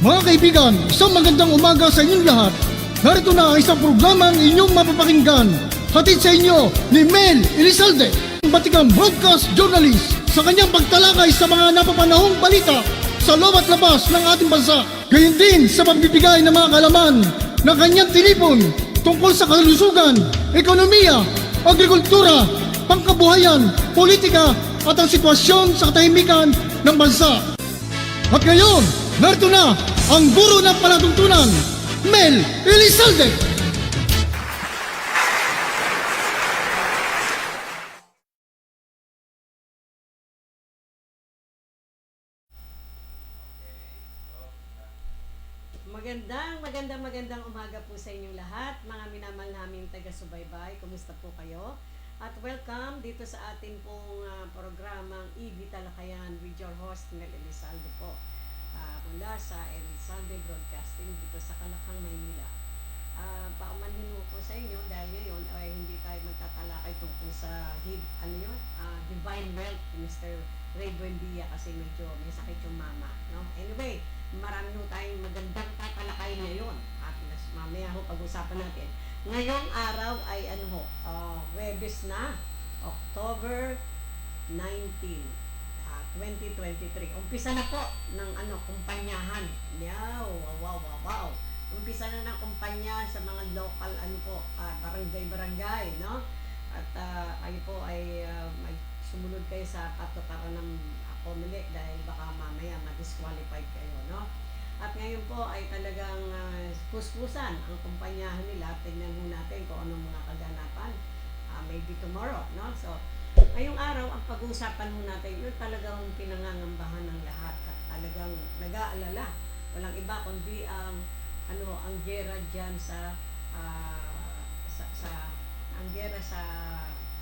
Mga kaibigan, isang magandang umaga sa inyong lahat. Narito na ang isang programang inyong mapapakinggan. Hatid sa inyo ni Mel Elizalde, ang batikang broadcast journalist sa kanyang pagtalakay sa mga napapanahong balita sa loob at labas ng ating bansa. Gayon din sa pagbibigay ng mga kalaman na kanyang tinipon tungkol sa kalusugan, ekonomiya, agrikultura, pangkabuhayan, politika at ang sitwasyon sa katahimikan ng bansa. At ngayon, narito na ang guro ng palatuntunan, Mel Elizalde. Magandang, magandang, umaga po sa inyong lahat, mga minamahal naming taga-subaybay. Kumusta po kayo? At welcome dito sa ating pong ah, programang EV Talakayan with your host, Mel Elizalde po. Ah, mula sa Elizalde Broadcasting dito sa Kalakang, Maynila. Uh, paumanhin mo po sa inyo dahil ngayon ay hindi tayo magtatalakay tungkol sa ano yun, Ah, Divine Wealth Mr. Ray Buendia kasi medyo may sakit yung mama. No? Anyway, marami ho tayong magandang tatalakay ngayon. At mas- mamaya ho pag-usapan natin. Ngayong araw ay ano ho, ah, Webes na, October 19, ah, 2023. Umpisa na po ng ano, kumpanyahan. Wow, wow, wow, wow, wow. Umpisa na ng kumpanya sa mga local ano po, ah, barangay-barangay, no? At ah, kayo po ay ah, may sumunod kayo sa katukaran ng COMELEC dahil baka mamaya ma-disqualified kayo, no? At ngayon po ay talagang uh, puspusan ang kumpanyahan nila. Tingnan mo natin kung anong mga kaganapan. Ah, maybe tomorrow, no? So, ngayong araw, ang pag-uusapan mo natin, yun talagang pinangangambahan ng lahat at talagang nag-aalala. Walang iba kundi ang ano, ang gera diyan sa, ah, sa sa ang gera sa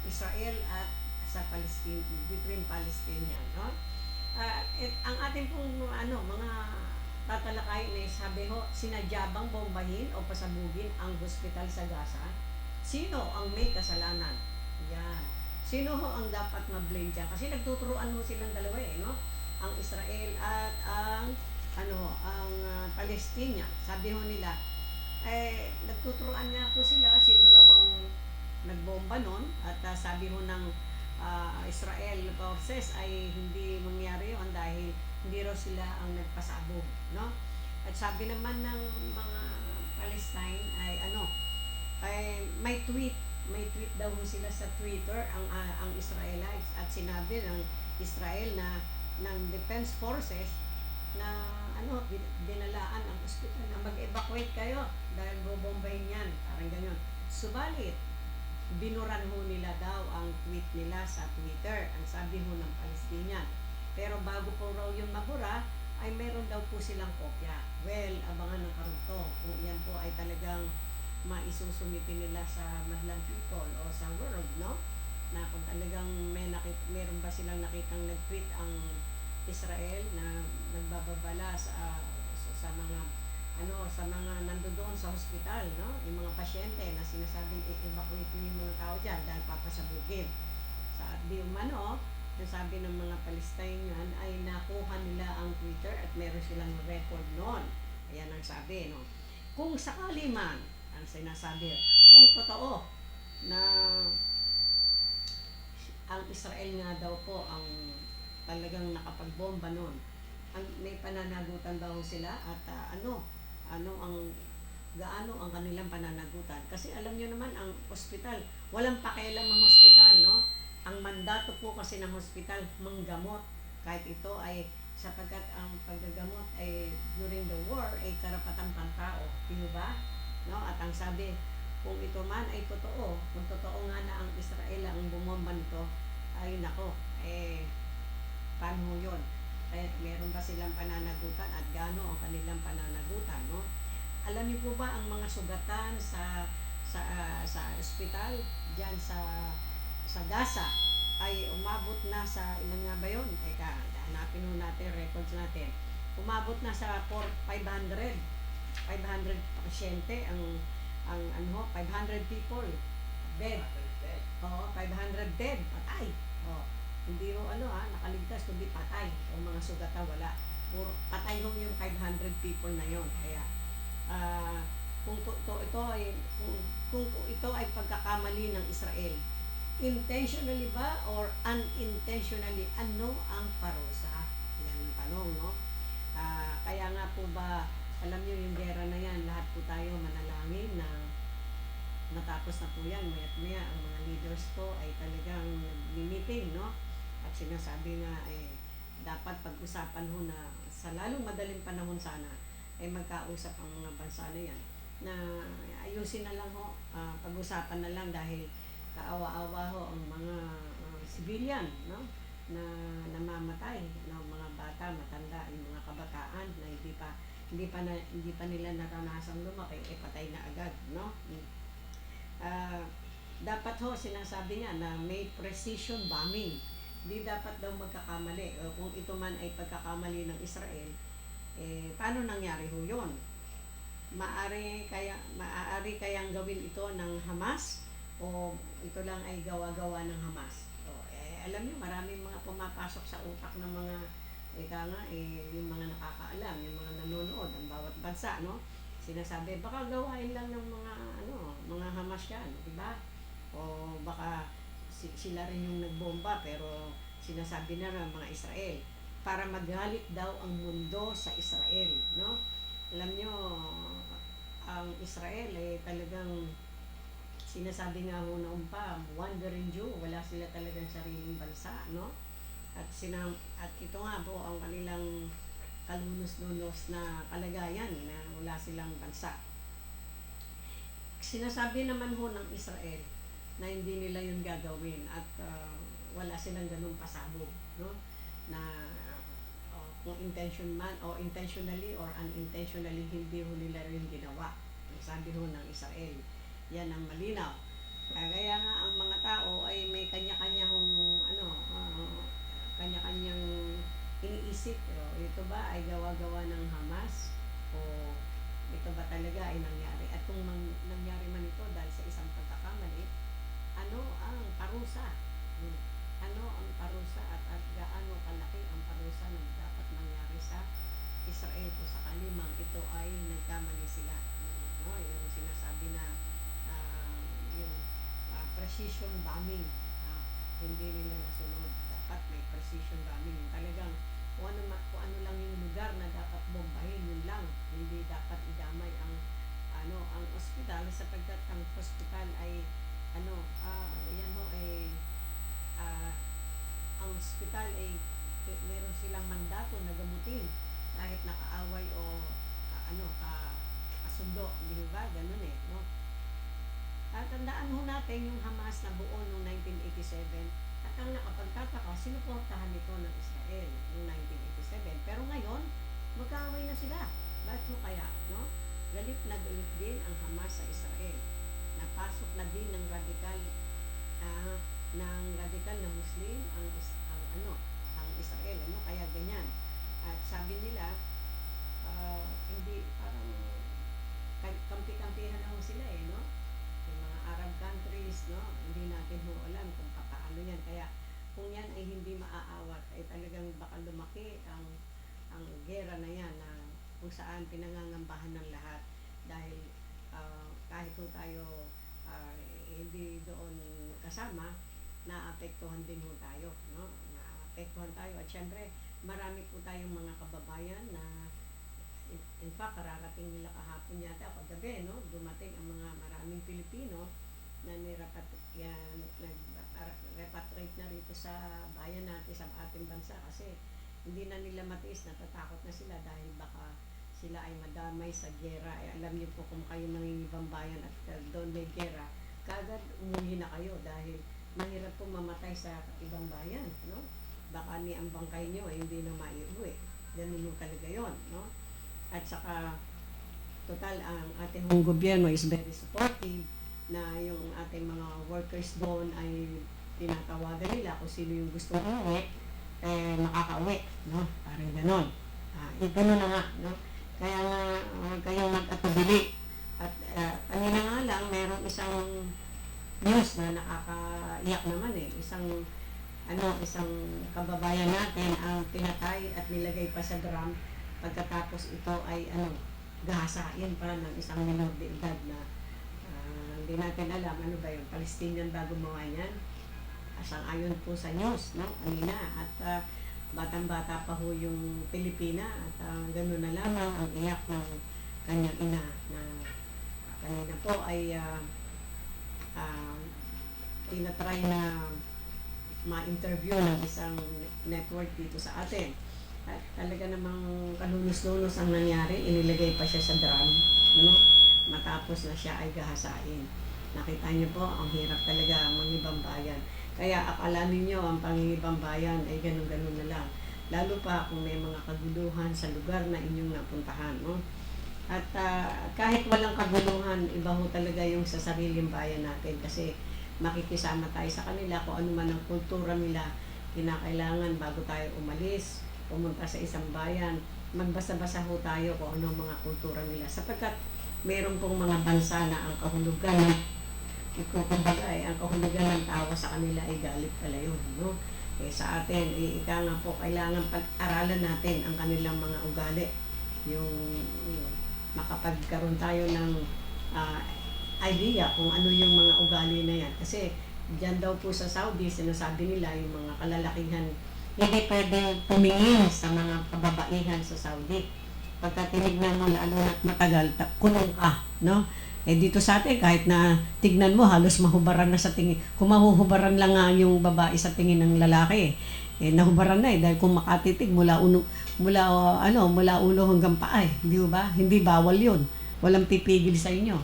Israel at sa Palestine between Palestinian, no? Ah, et, ang ating pong ano, mga tatalakayin ay sabi ho, sinadya bang bombahin o pasabugin ang hospital sa Gaza? Sino ang may kasalanan? Yan. Sino ho ang dapat ma-blame dyan? Kasi nagtuturuan ho silang dalawa eh, no? Ang Israel at ang ano ang uh, Palestina. Sabi ho nila, eh, nagtuturuan nga po sila sino raw ang nagbomba nun at ah, sabi ho ng ah, Israel forces ay hindi mangyari yun dahil hindi raw sila ang nagpasabog, no? At sabi naman ng mga Palestine ay ano, ay may tweet, may tweet daw sila sa Twitter ang ah, ang Israelites at sinabi ng Israel na ng defense forces na ano, din- dinalaan ang ospital na mag-evacuate kayo dahil bobombahin yan, parang ganyan. Subalit, binuran ho nila daw ang tweet nila sa Twitter, ang sabi ho ng Palestinian. Pero bago po raw yung mabura, ay meron daw po silang kopya. Well, abangan ng karugtong kung yan po ay talagang maisusumitin nila sa madlang people o sa world, no? Na kung talagang may nakit meron ba silang nakitang nag-tweet ang Israel na nagbababala sa, sa, sa mga ano sa mga nandoon sa hospital no? Yung mga pasyente na sinasabing i-evacuate yung mga tao diyan dahil papasabugin. Sa di umano ang sabi ng mga Palestinian ay nakuha nila ang Twitter at meron silang record noon. Ayan ang sabi no? Kung sakali man ang sinasabi kung totoo na ang Israel nga daw po ang talagang nakapagbomba noon. Ang may pananagutan daw sila at ah, ano, ano ang gaano ang kanilang pananagutan. Kasi alam niyo naman ang ospital, walang pakialam ang ospital, no? Ang mandato po kasi ng ospital manggamot. Kahit ito ay sapagkat ang paggagamot ay during the war ay karapatan pang tao, di ba? No? At ang sabi, kung ito man ay totoo, kung totoo nga na ang Israel ang bumomba nito, ay nako, eh, paano yun? Eh, meron ba silang pananagutan at gaano ang kanilang pananagutan, no? Alam niyo po ba ang mga sugatan sa sa ah, sa ospital diyan sa sa Gaza ay umabot na sa ilan nga ba yun? Teka, hanapin ho natin records natin. umabot na sa 4, 500. 500 pasyente ang ang ano ho, 500 people dead. Oo, 500 dead, patay. Oo. Hindi ho ano ha, nakaligtas kundi patay. O mga sugatan wala. Puro patay ho yung 500 people na yon. Kaya ah kung to, to- ito ay kung, kung ito ay pagkakamali ng Israel, intentionally ba or unintentionally ano ang parusa? Yan ang tanong, no? Ah, kaya nga po ba, alam niyo yung gera na yan, lahat po tayo manalangin na matapos na po yan, maya't maya, ang mga leaders po ay talagang meeting, no? At sinasabi nga, eh, dapat pag-usapan ho na sa lalong madaling panahon sana, ay magkausap ang mga bansa na yan na ayusin na lang ho, ah, pag-usapan na lang dahil kaawa-awa ho ang mga ah, civilian, no? na namamatay ng mga bata, matanda, yung mga kabataan na hindi pa hindi pa na, hindi pa nila naranasang lumaki, eh patay na agad, no? Ah, dapat ho sinasabi niya na may precision bombing. Di dapat daw magkakamali. Kung ito man ay pagkakamali ng Israel, eh paano nangyari ho 'yon? Maari kaya maaari kayang gawin ito ng Hamas o ito lang ay gawa-gawa ng Hamas. O, eh, alam niyo maraming mga pumapasok sa utak ng mga ika nga eh, yung mga nakakaalam, yung mga nanonood ang bawat bansa, no? Sinasabi, baka gawain lang ng mga ano, mga Hamas yan, di ba? O baka sila rin yung nagbomba pero sinasabi na ng mga Israel para magalit daw ang mundo sa Israel, no? Alam nyo, ang Israel eh talagang sinasabi nga ho noon pa, wandering Jew, wala sila talagang sariling bansa, no? At sinam at ito nga po ang kanilang kalunos-lunos na kalagayan na wala silang bansa. Sinasabi naman ho ng Israel na hindi nila yun gagawin at ah, wala silang ganung pasabog, no? Na uh, kung intention man o intentionally or unintentionally hindi ho nila rin ginawa. Sabi ho ng Israel. Yan ang malinaw. Kaya nga ang mga tao ay may kanya-kanya hong ano, ah, kanya-kanyang iniisip. Pero ito ba ay gawa-gawa ng Hamas? O ito ba talaga ay nangyari? At kung man, nangyari man ito dahil sa isang pagkakamali, ano ang parusa? Hmm. Ano ang parusa at, at gaano kalaki ang parusa na dapat mangyari sa Israel kung sakali mang ito ay nagkamali sila. No, yung sinasabi na ah, yung ah, precision bombing, ah, hindi nila nasunod. Dapat may precision bombing. Talagang kung ano, kung ano lang yung lugar na dapat bombahin, yun lang. Hindi dapat idamay ang ano ang ospital sapagkat ang hospital ay ano ah yan ho ay ah, ang ospital ay eh, meron silang mandato na gamutin kahit nakaaway o ah, ano ka kasundo di ba ganun eh no at tandaan ho natin yung Hamas na buo noong 1987 at ang nakapagtataka sinuportahan nito ng Israel noong 1987 pero ngayon magkaaway na sila. Bakit mo kaya no? Galit na galit din ang Hamas sa Israel. Napasok na din ng radikal ah, ng radikal na Muslim ang, ang ano ang Israel ano? Kaya ganyan. At sabi nila ah, hindi parang ka- kampi-kampihan na ho sila eh no Arab countries no? Hindi natin ho alam kung paano yan. Kaya kung yan ay hindi maaawat ay talagang baka lumaki ang ang gera na yan na kung saan pinangangambahan ng lahat. Dahil ah, kahit po tayo ah, hindi doon kasama naapektuhan din ho tayo no? Naapektuhan tayo. At syempre marami po tayong mga kababayan na in, in fact kararating nila kahapon yata o kagabi no? Dumating ang mga maraming Pilipino na nag-repatriate na rito sa bayan natin sa ating bansa kasi hindi na nila matiis natatakot na sila dahil baka sila ay madamay sa gera. Eh, alam niyo po kung kayo nangingibang bayan at doon may gera kagad umuwi na kayo dahil mahirap po mamatay sa ibang bayan no? Baka ni ang bangkay niyo ay hindi na maiuwi. Ganun yung talaga yon no at saka total ang ating gobyerno is very supportive na yung ating mga workers doon ay tinatawagan nila kung sino yung gusto umuwi, eh makakauwi, no? Parang ganon. Ah, eh, ganun na nga, no? Kaya nga, huwag kayong mag-atubili. At ah, kanina nga lang, merong isang news na nakakaiyak naman eh. Isang, ano, isang kababayan natin ang pinatay at nilagay pa sa drum pagkatapos ito ay, ano, gahasain pa ng isang minor de edad na ah, hindi natin alam ano ba yung Palestinian ba gumawa niyan. Asang ayon po sa news, no? Kanina. At ah, batang-bata pa ho yung Pilipina at ah, gano'n na lamang ang iyak ng kanyang ina na kanina po ay uh, tinatry na ma-interview ng isang network dito sa atin. At talaga namang kalunos-lunos ang nangyari, inilagay pa siya sa drum, no? Matapos na siya ay gahasain. Nakita niyo po, ang hirap talaga mangibang bayan. Kaya akala ninyo ang pangingibang bayan ay ganun-ganun na lang. Lalo pa kung may mga kaguluhan sa lugar na inyong napuntahan. No? At ah, kahit walang kaguluhan, iba ho talaga yung sa sariling bayan natin kasi makikisama tayo sa kanila kung ano man ang kultura nila kinakailangan bago tayo umalis, pumunta sa isang bayan, magbasa-basa ho tayo kung ano ang mga kultura nila sapagkat meron pong mga bansa na ang kahulugan ng ikaw kumbaga eh, ang kahulugan ng tawa sa kanila ay galit pala yun, no? Eh, sa atin, eh, ika nga po, kailangan pag-aralan natin ang kanilang mga ugali. Yung, yung makapagkaroon tayo ng ah, idea kung ano yung mga ugali na yan. Kasi dyan daw po sa Saudi, sinasabi nila yung mga kalalakihan, hindi pwedeng tumingin sa mga kababaihan sa Saudi. Pagka tinignan mo lalo na't matagal, ta- kulong ka, no? Eh dito sa atin, kahit na tignan mo, halos mahubaran na sa tingin. Kung mahuhubaran lang nga yung babae sa tingin ng lalaki, eh nahubaran na eh. Dahil kung makatitig mula uno, mula uh, ano, mula ulo hanggang paa eh. Di ba? Hindi bawal yun. Walang pipigil sa inyo.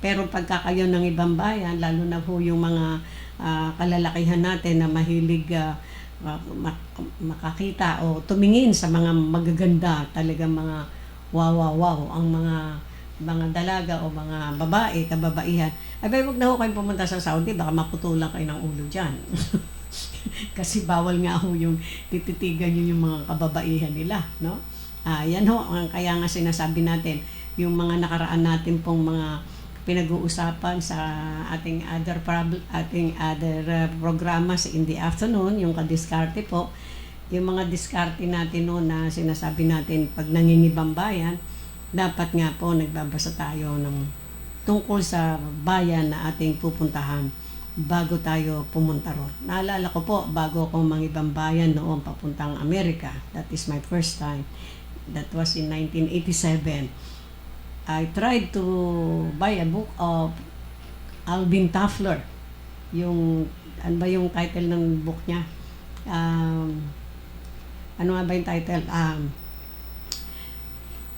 Pero pagka kayo ng ibang bayan, lalo na po yung mga ah, kalalakihan natin na mahilig ah, ma- ma- makakita o tumingin sa mga magaganda, talagang mga wow, wow, wow, ang mga mga dalaga o mga babae, kababaihan. Abay, wag na ho kayong pumunta sa Saudi, baka maputulan kayo ng ulo dyan. Kasi bawal nga ho yung tititigan nyo yung mga kababaihan nila, no? Ah, yan ho, ang kaya nga sinasabi natin, yung mga nakaraan natin pong mga pinag-uusapan sa ating other prob- ating other uh, programas in the afternoon, yung kadiskarte po, yung mga diskarte natin noon na sinasabi natin pag nangingibang bayan, dapat nga po nagbabasa tayo ng tungkol sa bayan na ating pupuntahan bago tayo pumunta ron. Naalala ko po, bago ako mangibang bayan noon papuntang Amerika, that is my first time, that was in 1987, I tried to buy a book of Alvin Toffler. Yung, ano ba yung title ng book niya? Um, ano nga ba yung title? Um,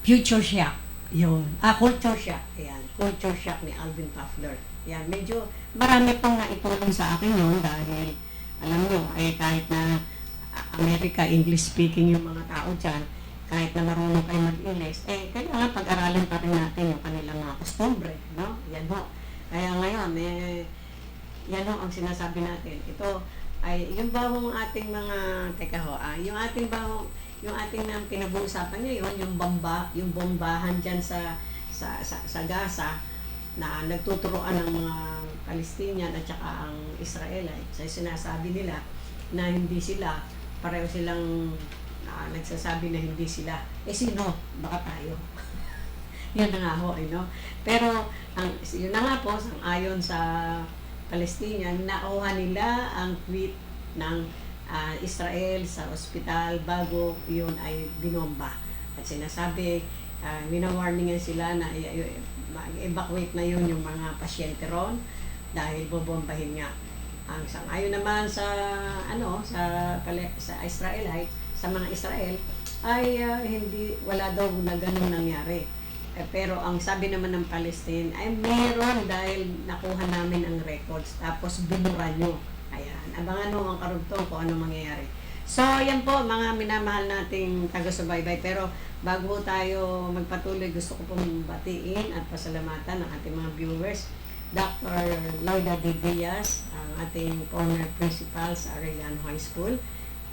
Future Shock. Yun. Ah, Culture Shock. Ayan. Culture Shock ni Alvin Toffler. Yan. Medyo marami pong naitulong sa akin yun dahil alam nyo, ay kahit na America, English speaking yung mga tao dyan, kahit na marunong kayo mag-English, eh, kailangan pag-aralan pa rin natin yung kanilang mga kostumbre, no? Yan ho. Kaya ngayon, eh, yan ho ang sinasabi natin. Ito, ay, yung bawang ating mga, teka ho, ah, yung ating bawang, yung ating nang pinag-uusapan ngayon, yung bomba, yung bombahan dyan sa, sa, sa, sa Gaza, na nagtuturoan ng mga Palestinian at saka ang Israelite. So, sinasabi nila na hindi sila, pareho silang ah, nagsasabi na hindi sila. Eh sino? Baka tayo. yun na nga ho, eh, no? Pero, ang, yun na nga po, ayon sa Palestinian, nakuha nila ang tweet ng ah, Israel sa ospital bago yun ay binomba. At sinasabi, uh, winawarningan sila na mag-evacuate na yun yung mga pasyente ron dahil bobombahin nga. Ang sangayon naman sa ano sa sa Israelite, sa mga Israel ay ah, hindi wala daw na ganun nangyari. Eh, pero ang sabi naman ng Palestine ay meron dahil nakuha namin ang records tapos binura nyo. Ayan, abangan mo ang karugtong kung ano mangyayari. So, yan po mga minamahal nating taga-subaybay. Pero bago tayo magpatuloy, gusto ko pong batiin at pasalamatan ang ating mga viewers. Dr. Loida D. Diaz, ang ating former principal sa Arellano High School.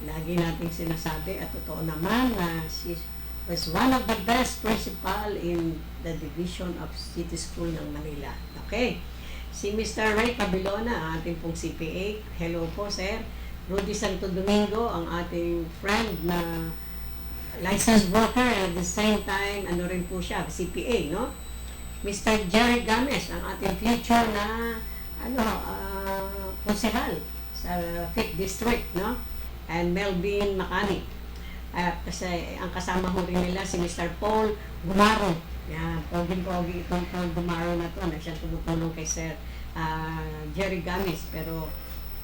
Lagi nating sinasabi at totoo naman na si was one of the best principal in the Division of City School ng Manila. Okay. Si Mr. Ray Pabilona, ang ating pong CPA. Hello po, sir. Rudy Santo Domingo, ang ating friend na licensed and at the same time, ano rin po siya, CPA, no? Mr. Jerry Games, ang ating future na ano, uh, sa 5th District, no? And Melvin Macani. Ah, kasi ang kasama ho rin nila si Mr. Paul Gumaro. Yan, pogi-pogi itong Paul Gumaro na to na siya tumutulong kay Sir ah, Jerry Gamis. Pero,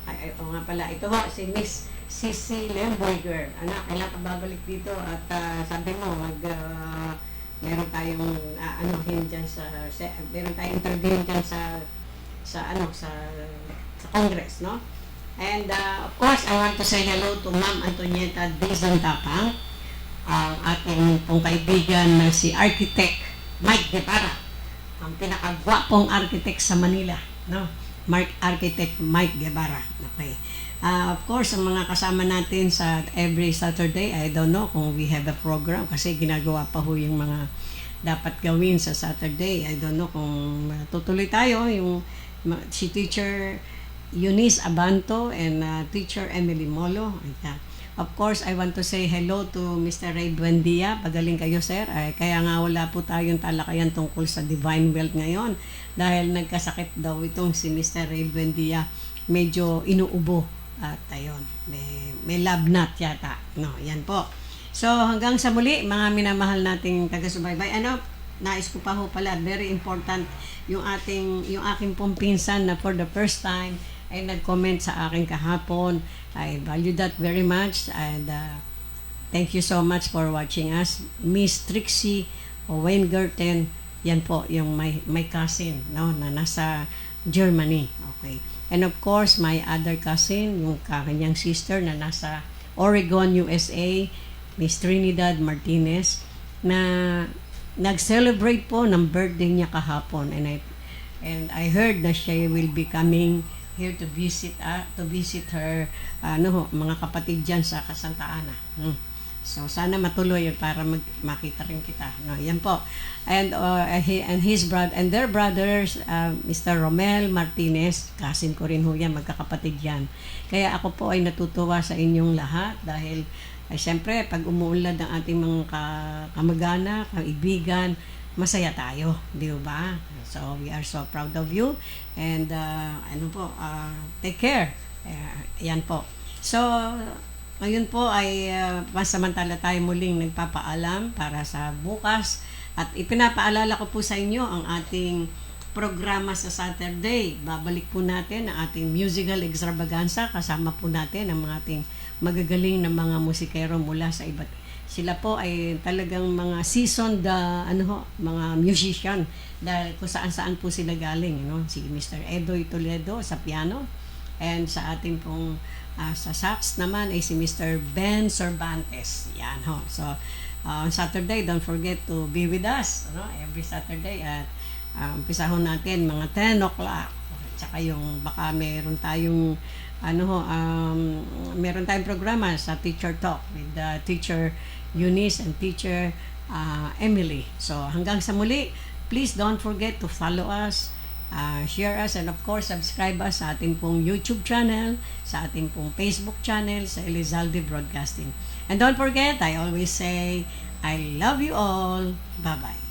ay, ay, o nga pala, ito ho, si Miss Sissy Lemberger. Anak, kailan ka babalik dito at ah, sabi mo, mag, ah, meron tayong, ah, ano, hin dyan sa, sa, meron tayong interview dyan sa, sa, ano, sa, sa Congress, no? And uh, of course, I want to say hello to Ma'am Antonieta Dizon Tapang, ang ating pong kaibigan na si Architect Mike Guevara, ang pinakagwapong architect sa Manila, no? Mark Architect Mike Guevara. Okay. Uh, of course, ang mga kasama natin sa every Saturday, I don't know kung we have a program kasi ginagawa pa ho yung mga dapat gawin sa Saturday. I don't know kung uh, tutuloy tayo yung si teacher Eunice Abanto and uh, teacher Emily Molo. Ayan. Of course, I want to say hello to Mr. Ray Buendia. Pagaling kayo, sir. Ay, kaya nga wala po tayong talakayan tungkol sa Divine Wealth ngayon dahil nagkasakit daw itong si Mr. Ray Buendia. Medyo inuubo. At ayun, may, may lab knot yata. No, yan po. So, hanggang sa muli, mga minamahal nating taga-subaybay. Ano, nais ko pa ho pala, very important yung ating, yung aking pong pinsan na for the first time ay nag-comment sa akin kahapon. I value that very much and uh, thank you so much for watching us. Miss Trixie Owen Gerten, yan po yung my, my cousin no, na nasa Germany. Okay. And of course, my other cousin, yung kanyang sister na nasa Oregon, USA, Miss Trinidad Martinez, na nag-celebrate po ng birthday niya kahapon. And I, and I heard na siya will be coming here to visit uh, to visit her ano ho, mga kapatid diyan sa Santa Ana. Hmm. So sana matuloy yun para mag, makita rin kita. No, yan po. And uh, he, and his brother and their brothers uh, Mr. Romel Martinez, cousin ko rin ho yan, magkakapatid yan. Kaya ako po ay natutuwa sa inyong lahat dahil ay siyempre pag umuunlad ang ating mga ka- kamag-anak, kaibigan, masaya tayo, di ba? So we are so proud of you and uh, ano po, uh, take care. Uh, yan po. So ngayon po ay uh, masamantala tayo muling nagpapaalam para sa bukas at ipinapaalala ko po sa inyo ang ating programa sa Saturday. Babalik po natin ang ating musical extravaganza kasama po natin ang mga ating magagaling na mga musikero mula sa iba't sila po ay talagang mga seasoned uh, ano ho, mga musician. Dahil kung saan saan po sila galing no? Si Mr. Edoy Toledo sa piano. And sa ating pong ah, sa sax naman ay si Mr. Ben Cervantes. Yan ho. So uh, on Saturday don't forget to be with us no? Every Saturday at ho natin mga 10 o'clock. Tsaka yung baka meron tayong ano ho, um, meron tayong programa sa Teacher Talk with the teacher Eunice and teacher uh, Emily. So hanggang sa muli, please don't forget to follow us, uh, share us, and of course, subscribe us sa ating pong YouTube channel, sa ating pong Facebook channel, sa Elizalde Broadcasting. And don't forget, I always say, I love you all. Bye-bye.